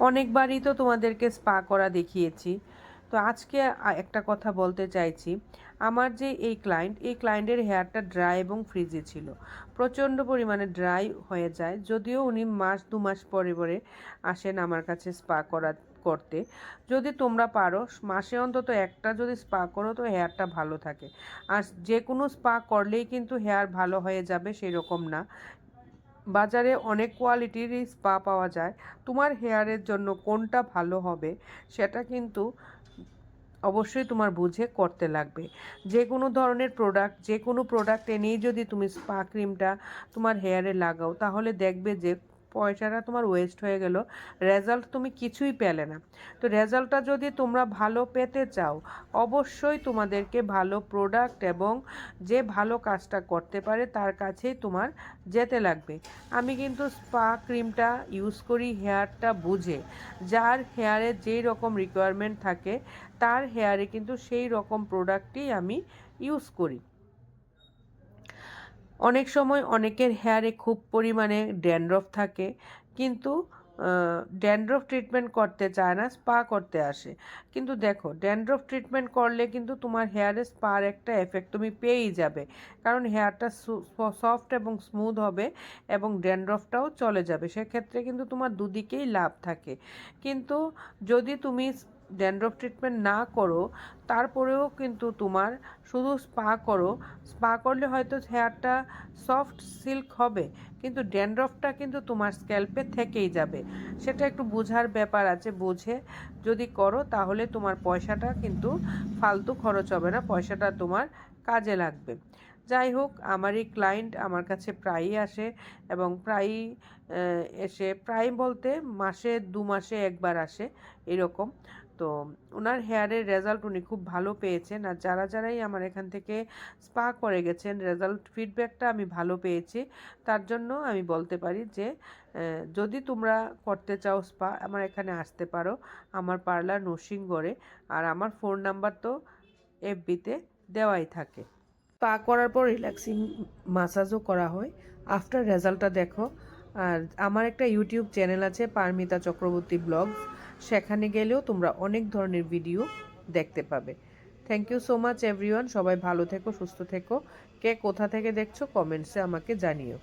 অনেকবারই তো তোমাদেরকে স্পা করা দেখিয়েছি। তো আজকে একটা কথা বলতে চাইছি। আমার যে এই ক্লায়েন্ট এই ক্লায়েন্টের হেয়ারটা ড্রাই এবং ফ্রিজে ছিল। প্রচণ্ড পরিমাণে ড্রাই হয়ে যায়। যদিও উনি মাস, দু মাস পরে পরে আসেন আমার কাছে স্পা করা করতে। যদি তোমরা পারো, মাসে অন্তত একটা যদি স্পা করো তো হেয়ারটা ভালো থাকে। আর যে কোনো স্পা করলেই কিন্তু হেয়ার ভালো হয়ে যাবে সেরকম না। বাজারে অনেক কোয়ালিটির স্পা পাওয়া যায়। তোমার হেয়ারের জন্য কোনটা ভালো হবে সেটা কিন্তু অবশ্যই তোমার বুঝে করতে লাগবে। যে কোনো ধরনের প্রোডাক্ট যে কোনো প্রোডাক্ট এনেই যদি তুমি স্পা ক্রিমটা তোমার হেয়ারে লাগাও, তাহলে দেখবে যে পয়সাটা তোমার ওয়েস্ট হয়ে গেল রেজাল্ট তুমি কিছুই পেলে না। তো রেজাল্টটা যদি তোমরা ভালো পেতে চাও, অবশ্যই তোমাদেরকে ভালো প্রোডাক্ট এবং যে ভালো কাজটা করতে পারে তার কাছেই তোমার যেতে লাগবে। আমি কিন্তু স্পা ক্রিমটা ইউজ করি হেয়ারটা বুঝে। যার হেয়ারে যেই রকম রিকোয়ারমেন্ট থাকে, তার হেয়ারে কিন্তু সেই রকম প্রোডাক্টই আমি ইউজ করি। অনেক সময় অনেকের হেয়ারে খুব পরিমাণে ড্যান্ড্রফ থাকে, কিন্তু ড্যান্ড্রফ ট্রিটমেন্ট করতে চায় না স্পা করতে আসে। কিন্তু দেখো ড্যান্ড্রফ ট্রিটমেন্ট করলে কিন্তু তোমার হেয়ারে স্পার একটা এফেক্ট তুমি পেয়েই যাবে। কারণ হেয়ারটা সফট এবং স্মুথ হবে এবং ড্যান্ড্রফটাও চলে যাবে। সেক্ষেত্রে কিন্তু তোমার দুদিকেই লাভ থাকে। কিন্তু যদি তুমি ড্যান্ড্রফ ট্রিটমেন্ট না করো, তারপরেও কিন্তু তোমার শুধু স্পা করো। স্পা করলে হয়তো হেয়ারটা সফট সিল্ক হবে, কিন্তু ড্যান্ড্রফটা কিন্তু তোমার স্ক্যাল্পে থেকেই যাবে। সেটা একটু বোঝার ব্যাপার আছে, বুঝে। যদি করো, তাহলে তোমার পয়সাটা কিন্তু ফালতু খরচ হবে না, পয়সাটা তোমার কাজে লাগবে। যাই হোক আমার এই ক্লায়েন্ট আমার কাছে প্রায়ই আসে এবং প্রায়ই এসে প্রায় বলতে মাসে দু মাসে একবার আসে, এরকম। তো ওনার হেয়ারের রেজাল্ট উনি খুব ভালো পেয়েছেন। আর যারা যারাই আমার এখান থেকে স্পা করে গেছেন রেজাল্ট ফিডব্যাকটা আমি ভালো পেয়েছি। তার জন্য আমি বলতে পারি যে যদি তোমরা করতে চাও স্পা আমার এখানে আসতে পারো। আমার পার্লার নরসিংগড়ে। আর আমার ফোন নাম্বার তো এফবিতে দেওয়াই থাকে। স্পা করার পর রিল্যাক্সিং মাসাজও করা হয়। আফটার রেজাল্টটা দেখো। আর আমার একটা ইউটিউব চ্যানেল আছে পারমিতা চক্রবর্তী ব্লগস সেখানে গেলেও তোমরা অনেক ধরনের ভিডিও দেখতে পাবে। Thank you so much everyone সবাই ভালো থেকো, সুস্থ থেকো। কে কোথা থেকে দেখছ কমেন্টসে আমাকে জানিও।